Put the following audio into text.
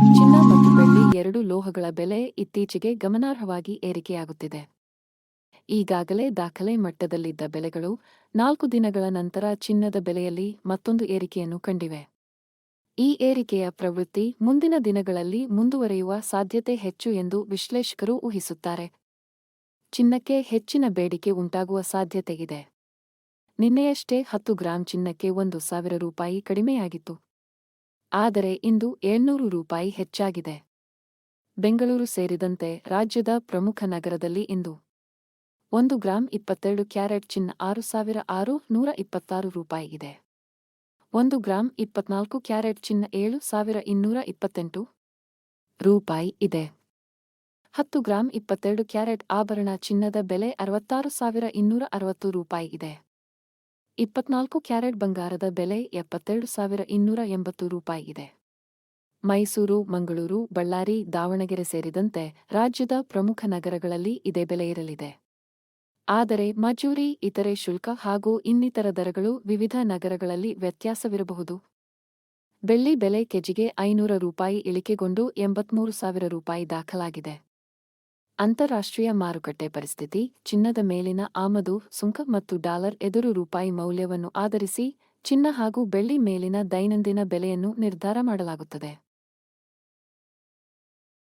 ಚಿನ್ನ ಮತ್ತು ಬೆಳ್ಳಿ ಎರಡು ಲೋಹಗಳ ಬೆಲೆ ಇತ್ತೀಚೆಗೆ ಗಮನಾರ್ಹವಾಗಿ ಏರಿಕೆಯಾಗುತ್ತಿದೆ. ಈಗಾಗಲೇ ದಾಖಲೆ ಮಟ್ಟದಲ್ಲಿದ್ದ ಬೆಲೆಗಳು ನಾಲ್ಕು ದಿನಗಳ ನಂತರ ಚಿನ್ನದ ಬೆಲೆಯಲ್ಲಿ ಮತ್ತೊಂದು ಏರಿಕೆಯನ್ನು ಕಂಡಿವೆ. ಈ ಏರಿಕೆಯ ಪ್ರವೃತ್ತಿ ಮುಂದಿನ ದಿನಗಳಲ್ಲಿ ಮುಂದುವರೆಯುವ ಸಾಧ್ಯತೆ ಹೆಚ್ಚು ಎಂದು ವಿಶ್ಲೇಷಕರು ಊಹಿಸುತ್ತಾರೆ. ಚಿನ್ನಕ್ಕೆ ಹೆಚ್ಚಿನ ಬೇಡಿಕೆ ಉಂಟಾಗುವ ಸಾಧ್ಯತೆಯಿದೆ. ನಿನ್ನೆಯಷ್ಟೇ ಹತ್ತು ಗ್ರಾಂ ಚಿನ್ನಕ್ಕೆ ಒಂದು ಸಾವಿರ ರೂಪಾಯಿ ಕಡಿಮೆಯಾಗಿತ್ತು. ಆದರೆ ಇಂದು ಏಳ್ನೂರು ರೂಪಾಯಿ ಹೆಚ್ಚಾಗಿದೆ. ಬೆಂಗಳೂರು ಸೇರಿದಂತೆ ರಾಜ್ಯದ ಪ್ರಮುಖ ನಗರದಲ್ಲಿ ಇಂದು ಒಂದು ಗ್ರಾಂ ಇಪ್ಪತ್ತೆರಡು ಕ್ಯಾರೆಟ್ ಚಿನ್ನ ಆರು ಸಾವಿರ ಆರು ನೂರ ಇಪ್ಪತ್ತಾರು ರೂಪಾಯಿ ಇದೆ. ಒಂದು ಗ್ರಾಂ ಇಪ್ಪತ್ನಾಲ್ಕು ಕ್ಯಾರೆಟ್ ಚಿನ್ನ ಏಳು ಸಾವಿರ ಇನ್ನೂರ ಇಪ್ಪತ್ತೆಂಟು ರೂಪಾಯಿ ಇದೆ. ಹತ್ತು ಗ್ರಾಂ ಇಪ್ಪತ್ತೆರಡು ಕ್ಯಾರೆಟ್ ಆಭರಣ ಚಿನ್ನದ ಬೆಲೆ ಅರವತ್ತಾರು ಸಾವಿರ ಇನ್ನೂರ ಅರವತ್ತು ರೂಪಾಯಿ ಇದೆ. ಇಪ್ಪತ್ನಾಲ್ಕು ಕ್ಯಾರೆಟ್ ಬಂಗಾರದ ಬೆಲೆ ಎಪ್ಪತ್ತೆರಡು ಸಾವಿರ ಇನ್ನೂರ ಎಂಬತ್ತು ರೂಪಾಯಿ ಇದೆ. ಮೈಸೂರು, ಮಂಗಳೂರು, ಬಳ್ಳಾರಿ, ದಾವಣಗೆರೆ ಸೇರಿದಂತೆ ರಾಜ್ಯದ ಪ್ರಮುಖ ನಗರಗಳಲ್ಲಿ ಇದೇ ಬೆಲೆ ಇರಲಿದೆ. ಆದರೆ ಮಜೂರಿ, ಇತರೆ ಶುಲ್ಕ ಹಾಗೂ ಇನ್ನಿತರ ದರಗಳು ವಿವಿಧ ನಗರಗಳಲ್ಲಿ ವ್ಯತ್ಯಾಸವಿರಬಹುದು. ಬೆಳ್ಳಿ ಬೆಲೆ ಕೆಜಿಗೆ ಐನೂರ ರೂಪಾಯಿ ಇಳಿಕೆಗೊಂಡು ಎಂಬತ್ಮೂರು ಸಾವಿರ ರೂಪಾಯಿ ದಾಖಲಾಗಿದೆ. ಅಂತಾರಾಷ್ಟ್ರೀಯ ಮಾರುಕಟ್ಟೆ ಪರಿಸ್ಥಿತಿ, ಚಿನ್ನದ ಮೇಲಿನ ಆಮದು, ಸುಂಕ ಮತ್ತು ಡಾಲರ್ ಎದುರು ರೂಪಾಯಿ ಮೌಲ್ಯವನ್ನು ಆಧರಿಸಿ ಚಿನ್ನ ಹಾಗೂ ಬೆಳ್ಳಿ ಮೇಲಿನ ದೈನಂದಿನ ಬೆಲೆಯನ್ನು ನಿರ್ಧಾರ ಮಾಡಲಾಗುತ್ತದೆ.